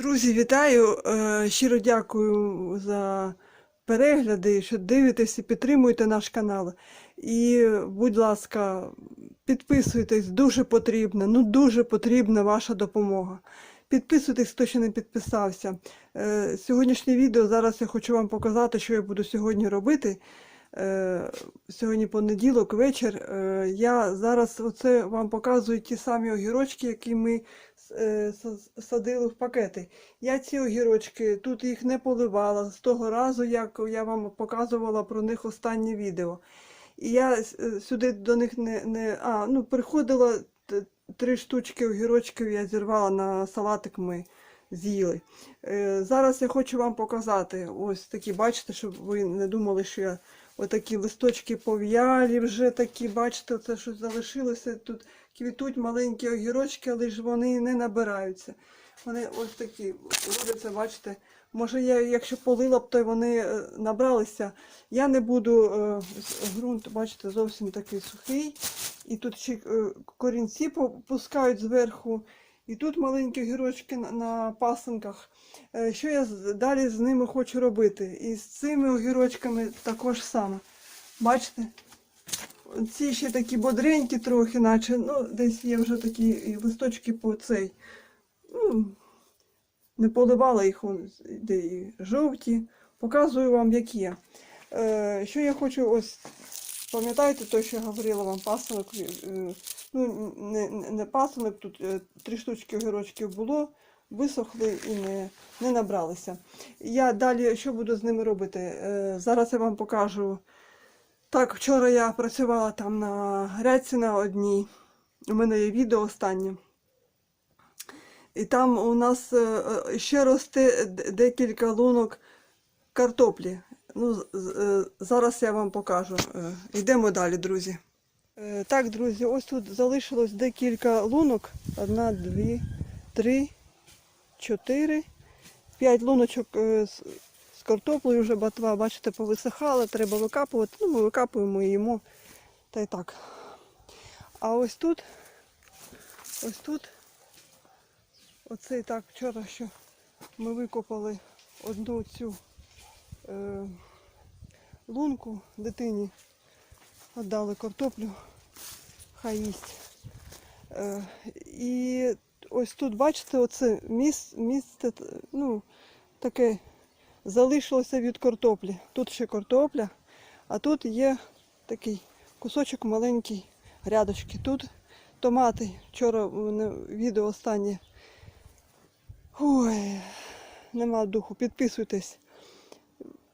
Друзі, вітаю! Е, Щиро дякую за перегляди, що дивитесь і підтримуєте наш канал. І, будь ласка, підписуйтесь, дуже потрібна, ну дуже потрібна ваша допомога. Підписуйтесь, хто ще не підписався. Е, Сьогоднішнє відео зараз я хочу вам показати, що я буду сьогодні робити. Е, Сьогодні понеділок, вечір. Е, Я зараз оце вам показую ті самі огірочки, які ми е, садили в пакети. Я ці огірочки тут їх не поливала з того разу, як я вам показувала про них останнє відео. І я сюди до них не, не а, ну, приходила три штучки огірочків, я зірвала на салатик ми з'їли. Зараз я хочу вам показати ось такі, бачите, щоб ви не думали, що я отакі листочки пов'ялі вже такі, бачите, це щось залишилося. Тут квітуть маленькі огірочки, але ж вони не набираються. Вони ось такі робляться, бачите. Може, я, якщо полила б, то вони е, набралися. Я не буду е, ґрунт, бачите, зовсім такий сухий. І тут ще е, корінці пускають зверху. І тут маленькі огірочки на, пасинках. Е, Що я далі з ними хочу робити? І з цими огірочками також саме. Бачите? Ці ще такі бодренькі трохи, наче, ну, десь є вже такі листочки по цей. Ну, не поливала їх, де і жовті. Показую вам, які є. Е, що я хочу ось, пам'ятаєте, те, що я говорила вам, пасинок, е, ну, не, не не пасинок, тут е, три штучки огірочків було, висохли і не, не набралися. Я далі що буду з ними робити? Е, зараз я вам покажу. Так, вчора я працювала там на грядці на одній. У мене є відео останнє. І там у нас е, ще росте декілька лунок картоплі. Ну, зараз я вам покажу. Йдемо далі, друзі. Е, Так, друзі, ось тут залишилось декілька лунок. Одна, дві, три, чотири, п'ять луночок е, з, картоплею вже батва, бачите, повисихала, треба викапувати. Ну, ми викапуємо і їмо. Та й так. А ось тут, ось тут, оцей так, вчора що ми викопали одну цю е, лунку дитині, віддали картоплю, хай. Е, і ось тут, бачите, оце міс, місце, ну, таке залишилося від картоплі. Тут ще картопля, а тут є такий кусочок маленький грядочки. Тут томати. Вчора відео останнє. Ой, нема духу. Підписуйтесь.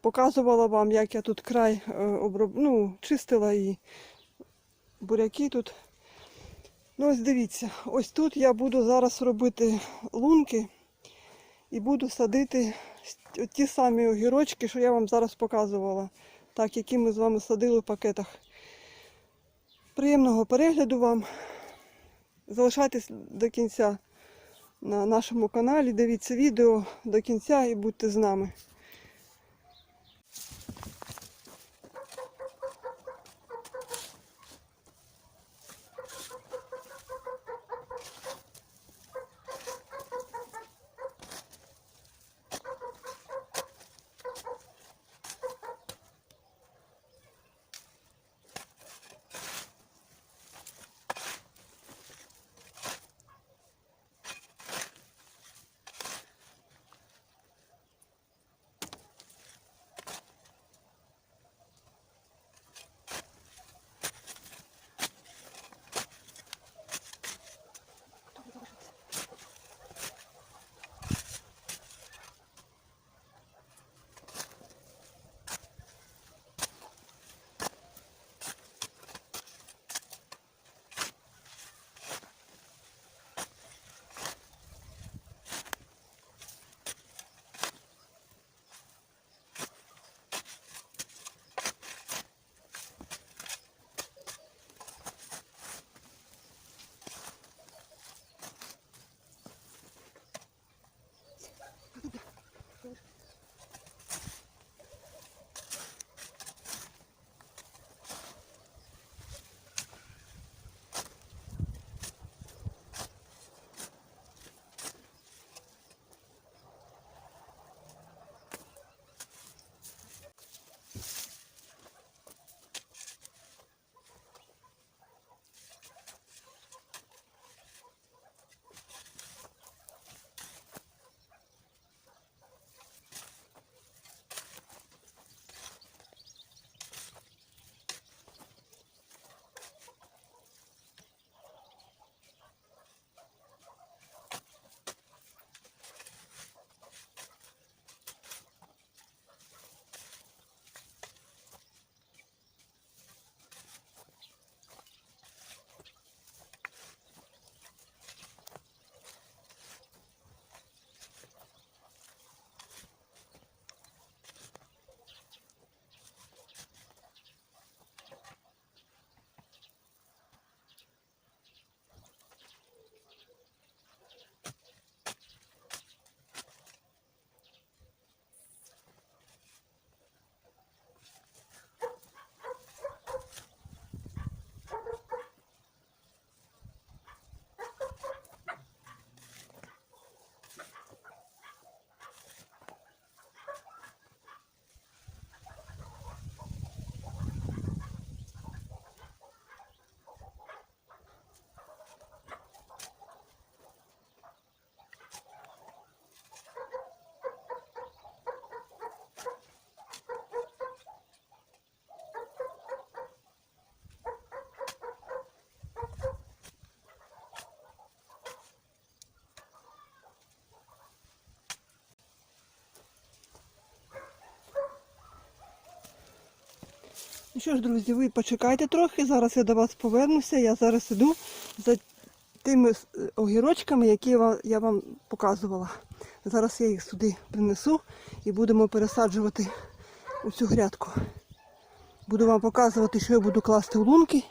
Показувала вам, як я тут край е, оброб... ну, чистила і буряки тут. Ну ось дивіться, ось тут я буду зараз робити лунки і буду садити ті самі огірочки, що я вам зараз показувала. Так, які ми з вами садили в пакетах. Приємного перегляду вам. Залишайтесь до кінця на нашому каналі, дивіться відео до кінця і будьте з нами. Ну що ж, друзі, ви почекайте трохи, зараз я до вас повернуся. Я зараз іду за тими е, огірочками, які я вам показувала. Зараз я їх сюди принесу і будемо пересаджувати у цю грядку. Буду вам показувати, що я буду класти у лунки,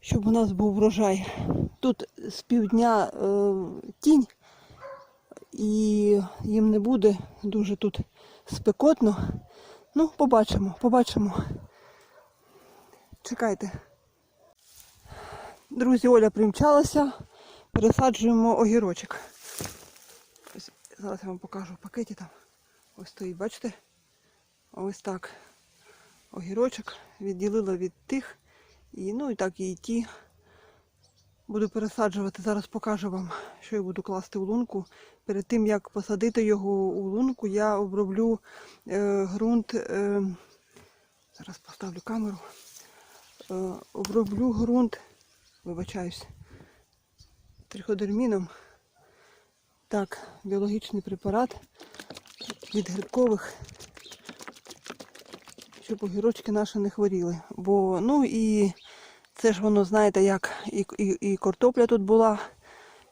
щоб у нас був врожай. Тут з півдня е, тінь, і їм не буде дуже тут спекотно. Ну, побачимо, побачимо. Чекайте. Друзі, Оля примчалася. Пересаджуємо огірочок. Ось, зараз я вам покажу в пакеті там. Ось стоїть, бачите? Ось так. Огірочок відділила від тих. І, ну і так і ті. Буду пересаджувати. Зараз покажу вам, що я буду класти в лунку. Перед тим, як посадити його у лунку, я оброблю е, ґрунт. Е, зараз поставлю камеру. Е, оброблю ґрунт, вибачаюсь, триходерміном. Так, біологічний препарат від грибкових, щоб огірочки наші не хворіли. Бо, ну і це ж воно, знаєте, як і, і, і картопля тут була.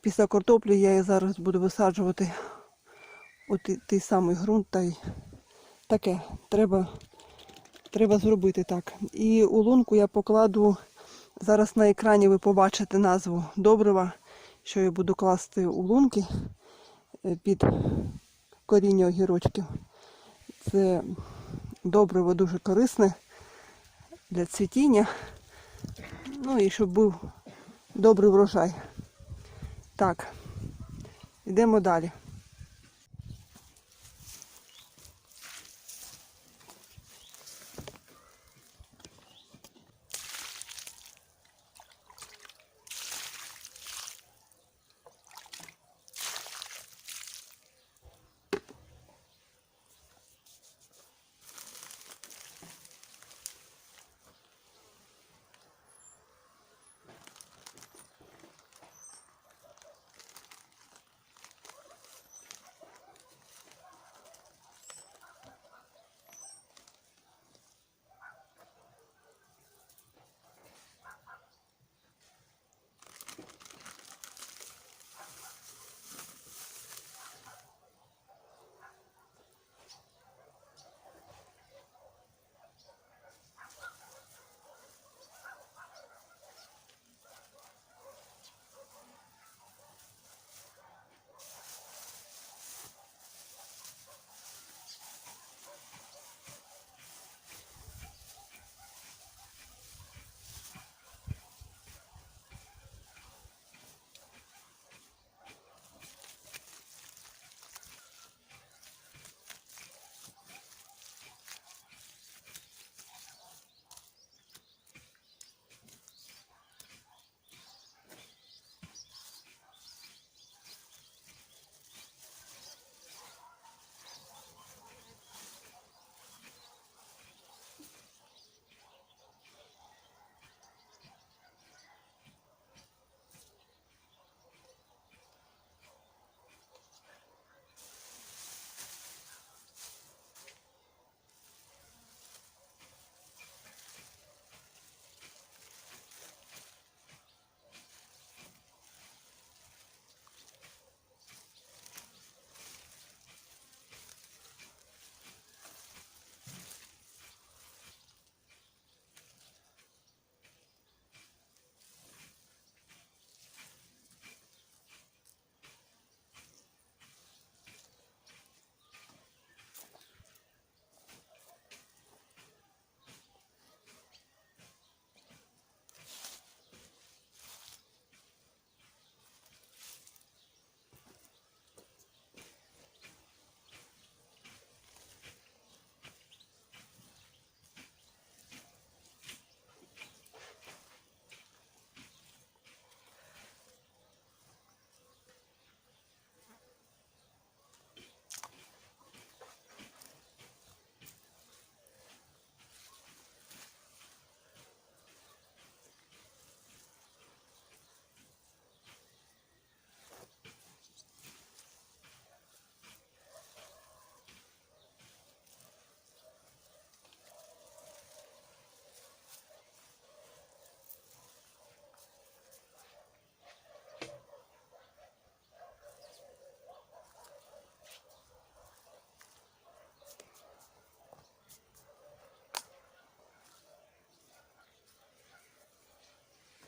Після картоплі я її зараз буду висаджувати у той, той самий ґрунт. Та й таке треба, треба зробити так. І у лунку я покладу, зараз на екрані ви побачите назву добрива, що я буду класти у лунки е, під коріння огірочків. Це добриво дуже корисне для цвітіння. Ну і щоб був добрий врожай. Так, йдемо далі.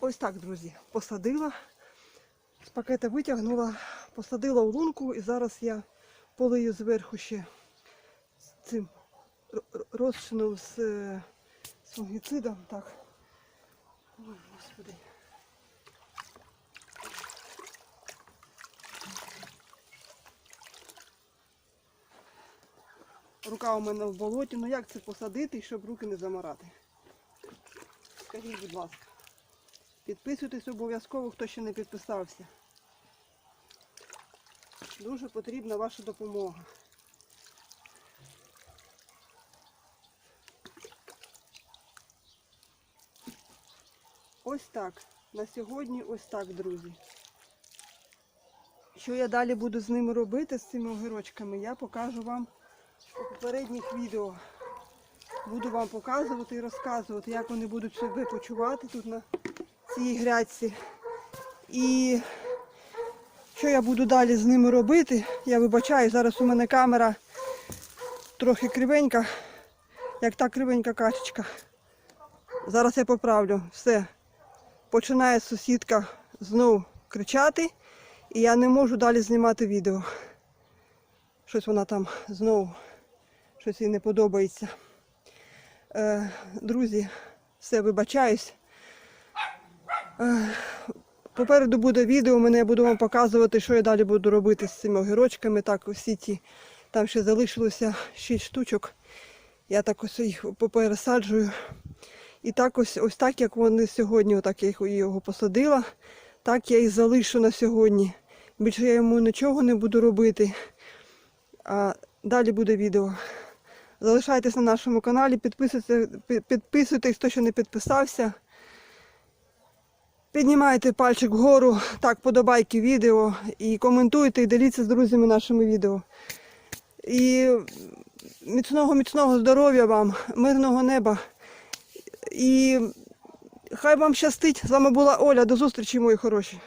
Ось так, друзі, посадила, з пакета витягнула, посадила у лунку і зараз я полию зверху ще цим розчином е, з фунгіцидом. Так. Ой, господи. Рука у мене в болоті. Ну як це посадити, щоб руки не замарати? Скажіть, будь ласка. Підписуйтесь обов'язково, хто ще не підписався. Дуже потрібна ваша допомога. Ось так. На сьогодні ось так, друзі. Що я далі буду з ними робити, з цими огірочками, я покажу вам у попередніх відео. Буду вам показувати і розказувати, як вони будуть себе почувати тут на цій грядці. І що я буду далі з ними робити. Я вибачаю, зараз у мене камера трохи кривенька, як та кривенька качечка. Зараз я поправлю. Все. Починає сусідка знову кричати, і я не можу далі знімати відео. Щось вона там знову, щось їй не подобається. Е, друзі, все вибачаюсь. Попереду буде відео, мене я буду вам показувати, що я далі буду робити з цими огірочками. Так, всі ті, там ще залишилося 6 штучок. Я так ось їх попересаджую. І так ось, ось так, як вони сьогодні, отак я їх- його посадила, так я і залишу на сьогодні. Більше я йому нічого не буду робити. А далі буде відео. Залишайтесь на нашому каналі, підписуйтесь, підписуйтесь, хто ще не підписався. Піднімайте пальчик вгору, так, подобайки відео і коментуйте і діліться з друзями нашими відео. І міцного, міцного здоров'я вам, мирного неба. І хай вам щастить. З вами була Оля. До зустрічі, мої хороші.